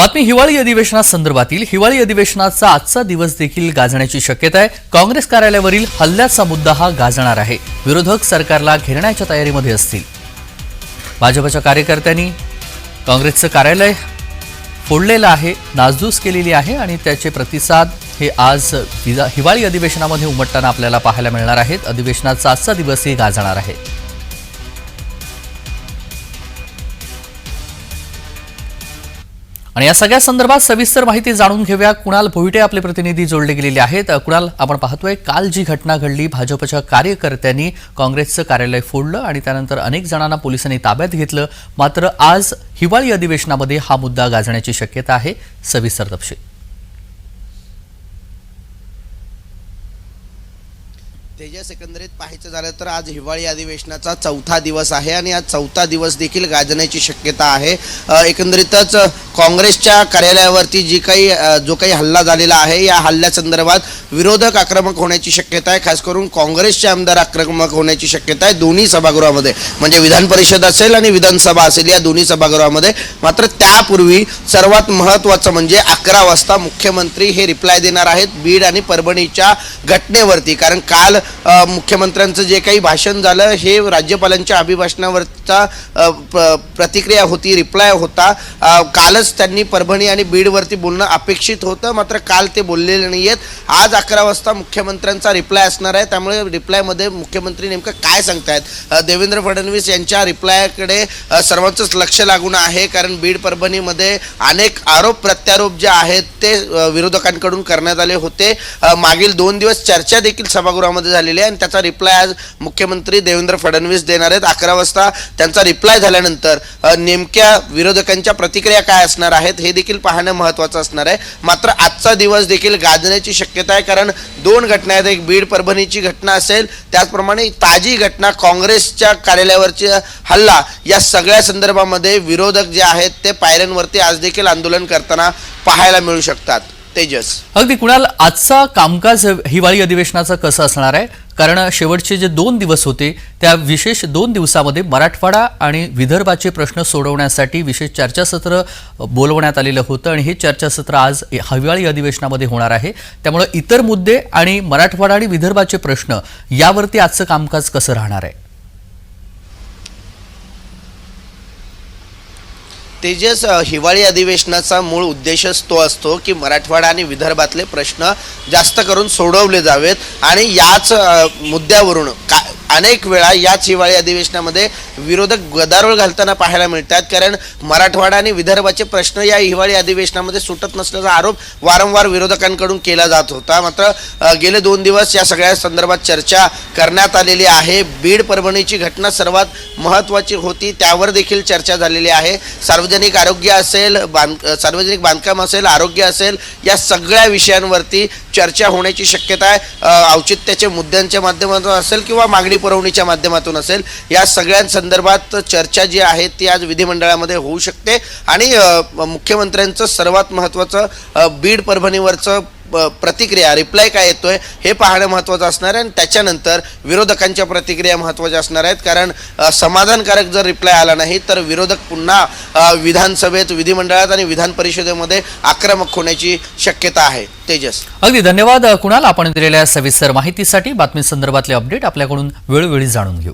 बातमी हिवाळी अधिवेशनासंदर्भातील. हिवाळी अधिवेशनाचा आजचा दिवस देखील गाजण्याची शक्यता आहे. काँग्रेस कार्यालयावरील हल्ल्याचा मुद्दा हा गाजणार आहे. विरोधक सरकारला घेरण्याच्या तयारीमध्ये असतील. भाजपच्या कार्यकर्त्यांनी काँग्रेसचं कार्यालय फोडलेलं आहे नासधूस केलेली आहे आणि त्याचे प्रतिसाद हे आज हिवाळी अधिवेशनामध्ये उमटताना आपल्याला पाहायला मिळणार आहेत. अधिवेशनाचा आजचा दिवसही गाजणार आहे. आणि या सगळ्या संदर्भात सविस्तर माहिती जाणून घेऊया. कुणाल भोईटे आपले प्रतिनिधी जोडले गेलेले आहेत. कुणाल आपण पाहतोय काल जी घटना घडली भाजपच्या कार्यकर्त्यांनी काँग्रेसचं कार्यालय फोडलं आणि त्यानंतर अनेक जणांना पोलिसांनी ताब्यात घेतलं. मात्र आज हिवाळी अधिवेशनामध्ये हा मुद्दा गाजण्याची शक्यता आहे. सविस्तर तपशील. तेजस एकंदरीत पाहायचं झालं तर आज हिवाळी अधिवेशनाचा चौथा दिवस आहे आणि आज चौथा दिवस देखील गाजण्याची शक्यता आहे. एकंदरीतच काँग्रेसच्या कार्यालयावरती जी काही जो काही हल्ला झालेला आहे या हल्ल्यासंदर्भात विरोधक आक्रमक होण्याची शक्यता आहे. खास करून काँग्रेसचे आमदार आक्रमक होण्याची शक्यता आहे दोन्ही सभागृहामध्ये. म्हणजे विधान परिषद असेल आणि विधानसभा असेल या दोन्ही सभागृहामध्ये. मात्र त्यापूर्वी सर्वात महत्त्वाचं म्हणजे अकरा वाजता मुख्यमंत्री हे रिप्लाय देणार आहेत बीड आणि परभणीच्या घटनेवरती. कारण काल मुख्यमंत्र्यांचं जे काही भाषण झालं हे राज्यपालांच्या अभिभाषणावरचा प्रतिक्रिया होती रिप्लाय होता. काल कालच त्यांनी परभणी आणि बीडवरती बोलणं अपेक्षित होतं. मात्र काल ते बोललेले नाही आहेत आज अकरा वाजता मुख्यमंत्र्यांचा रिप्लाय असणार आहे. त्यामुळे रिप्लायमध्ये मुख्यमंत्री नेमकं काय सांगतायत? देवेंद्र फडणवीस यांच्या रिप्लायकडे सर्वांचंच लक्ष लागून आहे. कारण बीड परभणीमध्ये अनेक आरोप प्रत्यारोप जे आहेत ते विरोधकांकडून करण्यात आले होते. मागील दोन दिवस चर्चा देखील सभागृहामध्ये झालेली आहे आणि त्याचा रिप्लाय आज मुख्यमंत्री देवेंद्र फडणवीस देणार आहेत. अकरा वाजता त्यांचा रिप्लाय झाल्यानंतर नेमक्या विरोधकांच्या प्रतिक्रिया काय असणार आहेत हे देखील पाहणं महत्त्वाचं असणार आहे. मात्र आजचा दिवस देखील गाजण्याची शक्यता आहे कारण दोन घटना आहेत. एक बीड परभणीची घटना असेल त्याचप्रमाणे ताजी घटना काँग्रेसच्या कार्यालयावरची हल्ला. या सगळ्या संदर्भामध्ये विरोधक जे आहेत ते पायऱ्यांवरती आज देखील आंदोलन करताना पाहायला मिळू शकतात. तेजस. अगदी कुणाल आजचा कामकाज हिवाळी अधिवेशनाचं कसं असणार आहे? कारण शेवटचे जे दोन दिवस होते त्या विशेष दोन दिवसामध्ये मराठवाडा आणि विदर्भाचे प्रश्न सोडवण्यासाठी विशेष चर्चासत्र बोलवण्यात आलेलं होतं आणि हे चर्चासत्र आज हिवाळी अधिवेशनामध्ये होणार आहे. त्यामुळे इतर मुद्दे आणि मराठवाडा आणि विदर्भाचे प्रश्न यावरती आजचं कामकाज कसं राहणार आहे? तेजस हिवाळी अधिवेशनाचा मूळ उद्देशच तो असतो की मराठवाडा आणि विदर्भातले प्रश्न जास्त करून सोडवले जावेत आणि याच मुद्द्यावरून का अनेक वेळा याच हिवाळी अधिवेशनामध्ये विरोधक गदारोळ घालताना पाहायला मिळतात. कारण मराठवाडा आणि विदर्भाचे प्रश्न या हिवाळी अधिवेशनामध्ये सुटत नसल्याचा आरोप वारंवार विरोधकांकडून केला जात होता. मात्र गेले दोन दिवस या सगळ्या संदर्भात चर्चा करण्यात आलेली आहे. बीड परभणीची घटना सर्वात महत्त्वाची होती त्यावर देखील चर्चा झालेली आहे. सार्वजनिक आरोग्य असेल बांध सार्वजनिक बांधकाम असेल आरोग्य असेल या सगळ्या विषयांवरती चर्चा होण्याची शक्यता आहे. औचित्याच्या मुद्द्यांच्या माध्यमातून असेल किंवा मागणी पुरवणीच्या माध्यमातून असेल या सगळ्यांसंदर्भात चर्चा जी आहे ती आज विधिमंडळामध्ये होऊ शकते. आणि मुख्यमंत्र्यांचं सर्वात महत्त्वाचं बीड परभणीवरचं प्रतिक्रिया रिप्लाय काय येतोय हे पाहणं महत्त्वाचं असणार आहे. आणि त्याच्यानंतर विरोधकांच्या प्रतिक्रिया महत्त्वाच्या असणार आहेत. कारण समाधानकारक जर रिप्लाय आला नाही तर विरोधक पुन्हा विधानसभेत विधिमंडळात आणि विधान परिषदेमध्ये आक्रमक होण्याची शक्यता आहे. तेजस. अगदी धन्यवाद कुणाल. आपण दिलेल्या सविस्तर माहितीसाठी बातमी संदर्भातले अपडेट आपल्याकडून वेळोवेळी जाणून घेऊ.